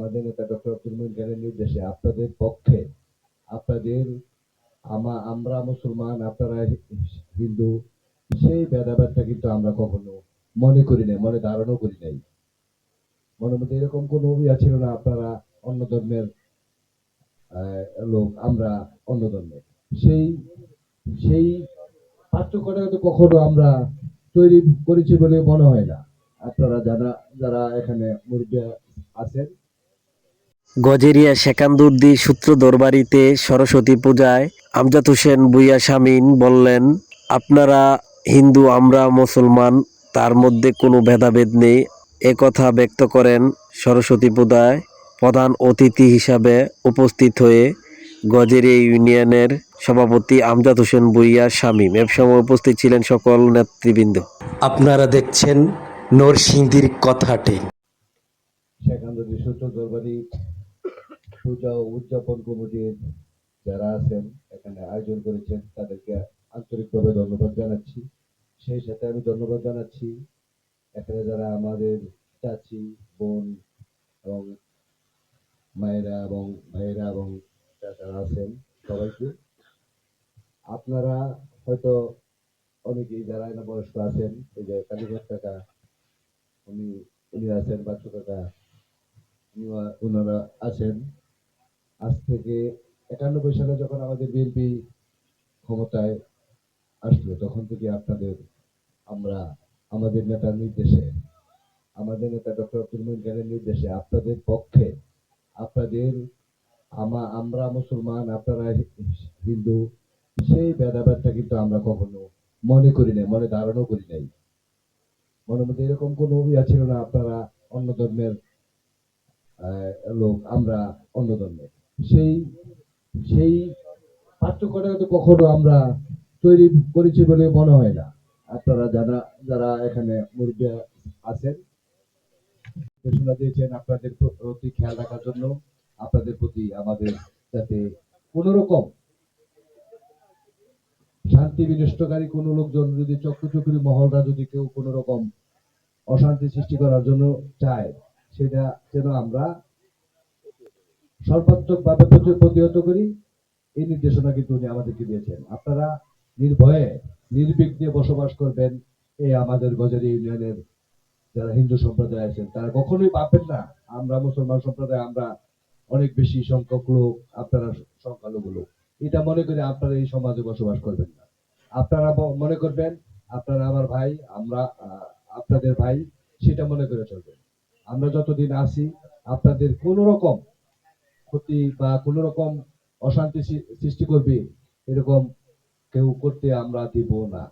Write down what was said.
আমাদের নেতা ডক্টর আব্দুল মহিন খানের নির্দেশে আপনাদের পক্ষে আপনাদের আমা আমরা মুসলমান, আপনারা হিন্দু, সেই ভেদাভেদটা কিন্তু আমরা কখনো মনে করি নাই, মনে ধারণও করি নাই। মনের মধ্যে এরকম কোনো ইয়া ছিল না, আপনারা অন্য ধর্মের লোক, আমরা অন্য ধর্মের। সেই সেই পার্থক্যটা কিন্তু কখনো আমরা তৈরি করেছি বলে মনে হয় না। আপনারা যারা যারা এখানে মুরব্বী আছেন গজেরিয়া সেকান্দুদ্দি সূত্রধর বাড়িতে সরস্বতী পূজায় আমজাদ হোসেন বুইয়া শামিন বললেন আপনারা হিন্দু আমরা মুসলমান তার মধ্যে কোনো ভেদাভেদ নেই। এ কথা ব্যক্ত করেন সরস্বতী পূজায় প্রধান অতিথি হিসাবে উপস্থিত হয়ে গজেরিয়া ইউনিয়নের সভাপতি আমজাদ হোসেন বুইয়া শামীম। এ সময় উপস্থিত ছিলেন সকল নেতৃবৃন্দ। আপনারা দেখছেন নরসিংদীর কথাটি। সেখানে সূত্র দরবারি ও উদযাপন কমিটির যারা আছেন, এখানে আয়োজন করেছেন, তাদেরকে আন্তরিকভাবে ধন্যবাদ জানাচ্ছি। সেই সাথে আমি ধন্যবাদ জানাচ্ছি এখানে যারা আমাদের চাচি, বোন এবং মায়েরা এবং ভাইয়েরা এবং যারা আছেন সবাইকে। আপনারা হয়তো অনেকেই যারা এখানে বয়স্ক আছেন, এই যে কালীঘাট কাকা, উনি উনি আছেন, বাচ্চু কাকা, উনি- ওনারা আছেন। আজ থেকে একানব্বই সালে যখন আমাদের বিএনপি ক্ষমতায় আসলো, তখন থেকে আপনাদের আমরা, আমাদের নেতার নির্দেশে, আমাদের নেতা ডক্টর আব্দুল খানের নির্দেশে আপনাদের পক্ষে আপনাদের আমা, আমরা মুসলমান, আপনারা হিন্দু, সেই ভেদাভেদটা কিন্তু আমরা কখনো মনে করি নাই, মনে ধারণও করি নাই। মনের মধ্যে এরকম কোনো ইয়া ছিল না, আপনারা অন্য ধর্মের লোক, আমরা অন্য ধর্মের। সেই সেই পার্থক্যটা কখনো আমরা তৈরি করেছি বলে মনে হয় না। আপনারা যারা যারা এখানে মুরব্বী আছেন নির্দেশনা দিয়েছেন আপনাদের প্রতি খেয়াল রাখার জন্য, আপনাদের প্রতি আমাদের যাতে কোনো রকম শান্তি বিনষ্টকারী কোন লোকজন যদি চক্রচক্রী মহলরা যদি কেউ কোনো রকম অশান্তি সৃষ্টি করার জন্য চায়, সেটা যেন আমরা সর্বাত্মক ভাবে প্রতিহত করি। এই নির্দেশনা কিন্তু উনি আমাদেরকে দিয়েছেন। আপনারা নির্ভয়ে, নির্বিঘ্নে বসবাস করবেন এই আমাদের গজারি ইউনিয়নের যারা হিন্দু সম্প্রদায় আছেন। তারা কখনোই ভাববেন না, আমরা মুসলমান সম্প্রদায়, আমরা অনেক বেশি সংখ্যক লোক, আপনারা সংখ্যালঘু লোক। এটা মনে করে আপনারা এই সমাজে বসবাস করবেন না। আপনারা মনে করবেন, আপনারা আমার ভাই, আমরা আপনাদের ভাই, সেটা মনে করে চলবেন। আমরা যতদিন আছি, আপনাদের কোন রকম ক্ষতি বা কোন রকম অশান্তি সৃষ্টি করবে এরকম কেউ করতে আমরা দিব না।